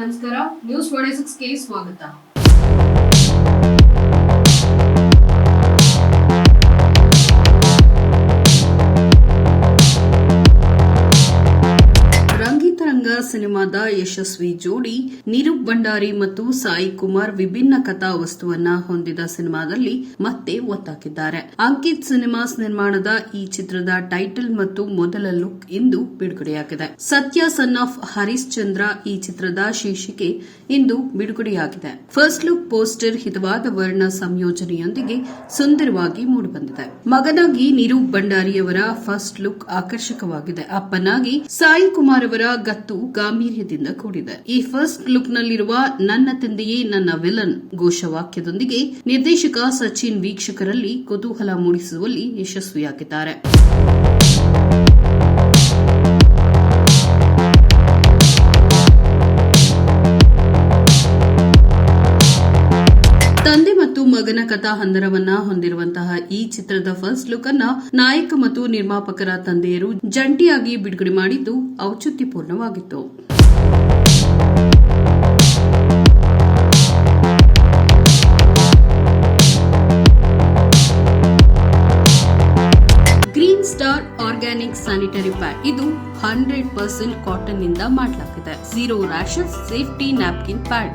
ನಮಸ್ಕಾರ news twenty ಸಿಕ್ಸ್ಗೆ ಸ್ವಾಗತ. ಸಿನಿಮಾದ ಯಶಸ್ವಿ ಜೋಡಿ ನೀರೂಪ್ ಭಂಡಾರಿ ಮತ್ತು ಸಾಯಿ ಕುಮಾರ್ ವಿಭಿನ್ನ ಕಥಾ ವಸ್ತುವನ್ನ ಹೊಂದಿದ ಸಿನಿಮಾದಲ್ಲಿ ಮತ್ತೆ ಒತ್ತಾಕಿದ್ದಾರೆ. ಅಂಕಿತ್ ಸಿನಿಮಾಸ್ ನಿರ್ಮಾಣದ ಈ ಚಿತ್ರದ ಟೈಟಲ್ ಮತ್ತು ಮೊದಲ ಲುಕ್ ಇಂದು ಬಿಡುಗಡೆಯಾಗಿದೆ. ಸತ್ಯ ಸನ್ ಆಫ್ ಹರೀಶ್ ಚಂದ್ರ ಈ ಚಿತ್ರದ ಶೀರ್ಷಿಕೆ ಇಂದು ಬಿಡುಗಡೆಯಾಗಿದೆ. ಫಸ್ಟ್ ಲುಕ್ ಪೋಸ್ಟರ್ ಹಿತವಾದ ವರ್ಣ ಸಂಯೋಜನೆಯೊಂದಿಗೆ ಸುಂದರವಾಗಿ ಮೂಡಿಬಂದಿದೆ. ಮಗನಾಗಿ ನಿರೂಪ್ ಭಂಡಾರಿಯವರ ಫಸ್ಟ್ ಲುಕ್ ಆಕರ್ಷಕವಾಗಿದೆ. ಅಪ್ಪನಾಗಿ ಸಾಯಿ ಕುಮಾರ್ ಅವರ ಗತ್ತು ಗಾಂಭೀರ್ಯದಿಂದ ಕೂಡಿದೆ. ಈ ಫಸ್ಟ್ ಲುಕ್ ನಲ್ಲಿರುವ ನನ್ನ ತಂದೆಯೇ ನನ್ನ ವಿಲನ್ ಘೋಷವಾಕ್ಯದೊಂದಿಗೆ ನಿರ್ದೇಶಕ ಸಚಿನ್ ವೀಕ್ಷಕರಲ್ಲಿ ಕುತೂಹಲ ಮೂಡಿಸುವಲ್ಲಿ ಯಶಸ್ವಿಯಾಗಿದ್ದಾರೆ. ತಂದೆ ಮಗನ ಕಥಾ ಹಂದರವನ್ನ ಹೊಂದಿರುವಂತಹ ಈ ಚಿತ್ರದ ಫಸ್ಟ್ ಲುಕ್ ಅನ್ನ ನಾಯಕ ಮತ್ತು ನಿರ್ಮಾಪಕರ ತಂದೆಯರು ಜಂಟಿಯಾಗಿ ಬಿಡುಗಡೆ ಮಾಡಿದ್ದು ಔಚಿತ್ಯಪೂರ್ಣವಾಗಿತ್ತು. Green star organic sanitary pad ಇದು ಹಂಡ್ರೆಡ್ ಪರ್ಸೆಂಟ್ ಕಾಟನ್ನಿಂದ ಮಾಡಲಾಗಿದೆ zero rashes safety napkin pad